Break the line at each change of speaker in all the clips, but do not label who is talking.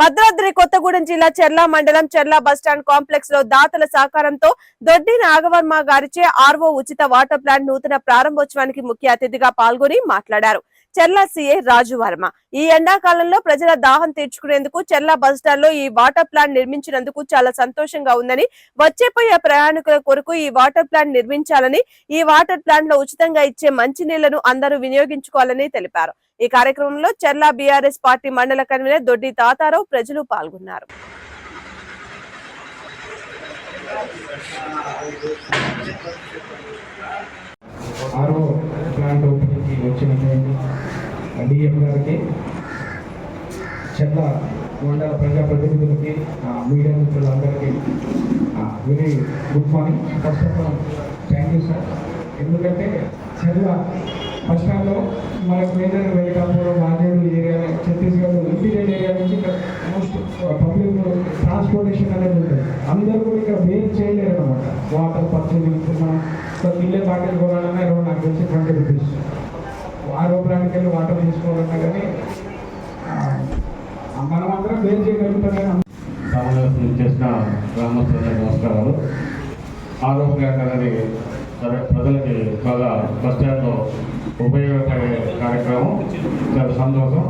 భద్రాద్రి కొత్తగూడెం జిల్లా చెర్ల మండలం చెర్ల బస్టాండ్ కాంప్లెక్స్లో దాతల సహకారంతో దొడ్డి నాగవర్మ గారిచే ఆర్వో ఉచిత వాటర్ ప్లాంట్ నూతన ప్రారంభోత్సవానికి ముఖ్య అతిథిగా పాల్గొని మాట్లాడారు. చెర్ల సీఏ రాజు వర్మ. ఈ ఎండాకాలంలో ప్రజల దాహం తీర్చుకునేందుకు చెర్ల బస్టాండ్లో ఈ వాటర్ ప్లాంట్ నిర్మించినందుకు చాలా సంతోషంగా ఉందని వచ్చేపోయే ప్రయాణికుల కొరకు ఈ వాటర్ ప్లాంట్ నిర్మించాలని ఈ వాటర్ ప్లాంట్లో ఉచితంగా ఇచ్చే మంచినీళ్ళను అందరూ వినియోగించుకోవాలని తెలిపారు. ఈ కార్యక్రమంలో చెర్ల బీఆర్ఎస్ పార్టీ మండల కన్వీనర్ దొడ్డి తాతారావు ప్రజలు పాల్గొన్నారు.
ఆరో ప్లాంట్ వచ్చిన వచ్చినటువంటి డిఎం గారికి చెత్త మండల ప్రజాప్రతినిధులకి మీడియా మిత్రులందరికీ very good morning. First of all thank you sir ఎందుకంటే చెర్ల ఫస్ట్ స్టాండ్లో మనకు major Venkatapuram Manedu area Chhattisgarh interior area నుంచి మోస్ట్ పబ్లిక్ ట్రాన్స్పోర్టేషన్ అనేది ఉంటుంది. అందరూ కూడా ఇక్కడ వేర్ చేయలేరు అనమాట వాటర్ పర్చేసింగ్ మనం ఇల్లే కిల్లే బాటిల్ కొనాలన్నా ఇరవై నాకు తెలిసి ట్వంటీ రూపీస్ ఆరోగ్యానికి వెళ్ళి వాటర్ తీసుకోవాలన్నా కానీ మనం అందరం ఏం చేయగలుగుతాం
సమావేశం చేసిన గ్రామస్తులకు నమస్కారాలు. ఆరోగ్య అనేది సరే ప్రజలకి చాలా బస్ ఉపయోగపడే కార్యక్రమం. చాలా సంతోషం.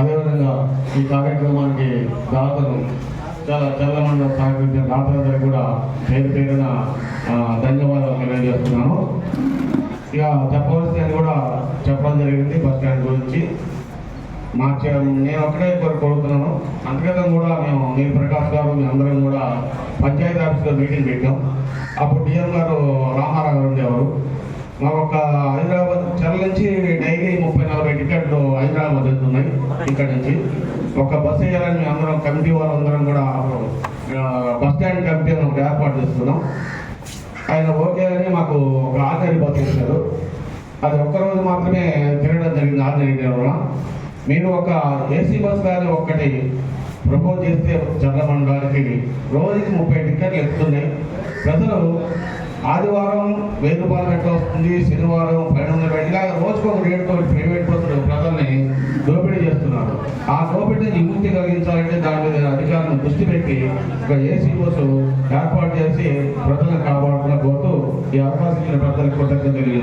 అదేవిధంగా ఈ కార్యక్రమానికి దాతలు చాలా చల్లమండలం సహకరించిన దాతలందరికీ కూడా పేరు పేరున ధన్యవాదాలు తెలియజేస్తున్నాను. ఇక చెప్పవలసినది కూడా చెప్పడం జరిగింది బస్ స్టాండ్ గురించి. మా నేను ఒక్కడే కోరు- కోరుతున్నాను. అంతగతం కూడా మేము మీ ప్రకాష్ గారు మేము అందరం కూడా పంచాయతీ ఆఫీస్లో మీటింగ్ పెట్టాం. అప్పుడు డిఎం గారు రామారావు గారు ఉండేవారు. మా ఒక హైదరాబాద్ చెరల నుంచి డైలీ ముప్పై నలభై టికెట్లు హైదరాబాద్ వెళ్తున్నాయి ఇక్కడ నుంచి. ఒక బస్సు వేయాలని అందరం కమిటీ వాళ్ళందరం కూడా బస్ స్టాండ్ కమిటీ అని ఏర్పాటు చేస్తున్నాం. ఆయన ఓకే అని మాకు ఒక ఆర్డినరీ బస్ ఇచ్చారు. అది ఒక్కరోజు మాత్రమే తిరగడం జరిగింది ఆర్డినరీ వల్ల మీరు ఒక ఏసీ బస్ కానీ ఒక్కటి ప్రపోజ్ చేస్తే చంద్రమండలానికి రోజుకి ముప్పై టిక్కెట్లు ఎక్కుతున్నాయి ప్రజలు ఆదివారం వెయ్యి రూపాయలు వస్తుంది? శనివారం పన్నెండు ఆ కోవిడ్ విముక్తి కలిగించాలంటే దాని మీద అధికారులను దృష్టి పెట్టి ఒక ఏసీ బస్సు ఏర్పాటు చేసి ప్రజలను కాపాడుతున్న కోరుతూ ఈ అవకాశం ఇచ్చిన ప్రజలకు కృతజ్ఞతలు